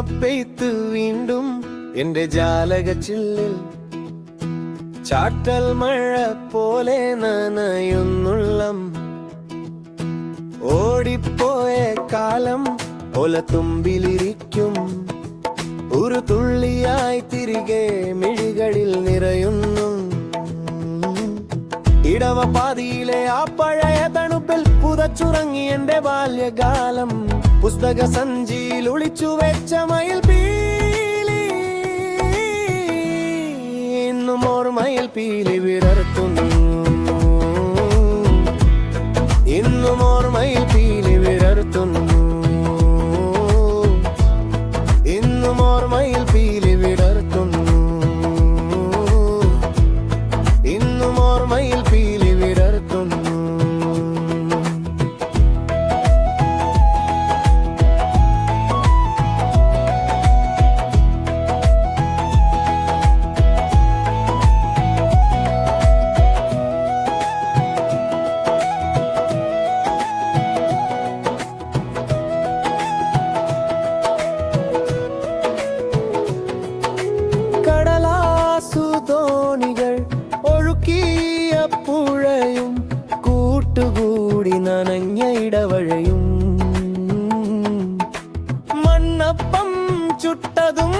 പെയ്ത്ത് വീണ്ടും എന്റെ ജാലക ചില്ലിൽ ചാട്ടൽ മഴ പോലെ നനയുന്നുള്ളം. ഓടിപ്പോയ കാലം ഒലത്തുമ്പിലിരിക്കും. ഒരു തുള്ളിയായി തിരികെ മിഴികളിൽ നിറയുന്നു. ഇടവപാതിയിലെ ആ പഴയ തണുപ്പിൽ പുതച്ചുറങ്ങി എന്റെ ബാല്യകാലം. പുസ്തക സഞ്ചിയിൽ ഒളിച്ചു വെച്ച മയിൽ പീലി. ഇന്നും ഓർമ്മയിൽ പീലി വിടർത്തുന്നു ഇന്നും ഓർമ്മയിൽ നനഞ്ഞ ഇടവഴയും മണ്ണപ്പം ചുട്ടതും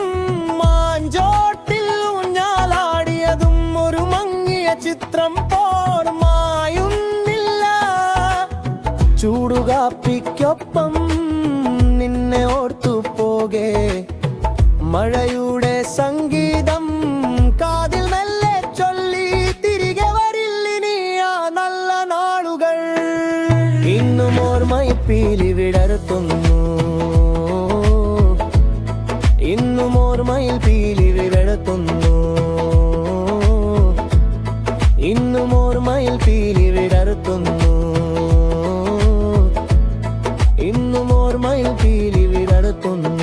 മാഞ്ചോട്ടിൽ ഊഞ്ഞാലാടിയതും ഒരു മങ്ങിയ ചിത്രം പോർമായുന്നില്ല ചൂടുകാപ്പിക്കൊപ്പം നിന്നെ ഓർത്തു പോകെ. മഴയുടെ സംഗീതം പീലി വിടർത്തുന്നു. ഇന്നും ഓർമ്മയിൽ പീലി വിടർത്തുന്നു. ഇന്നും ഓർമ്മയിൽ പീലി വിടർത്തുന്നു. ഇന്നും ഓർമ്മയിൽ പീലി വിടർത്തുന്നു.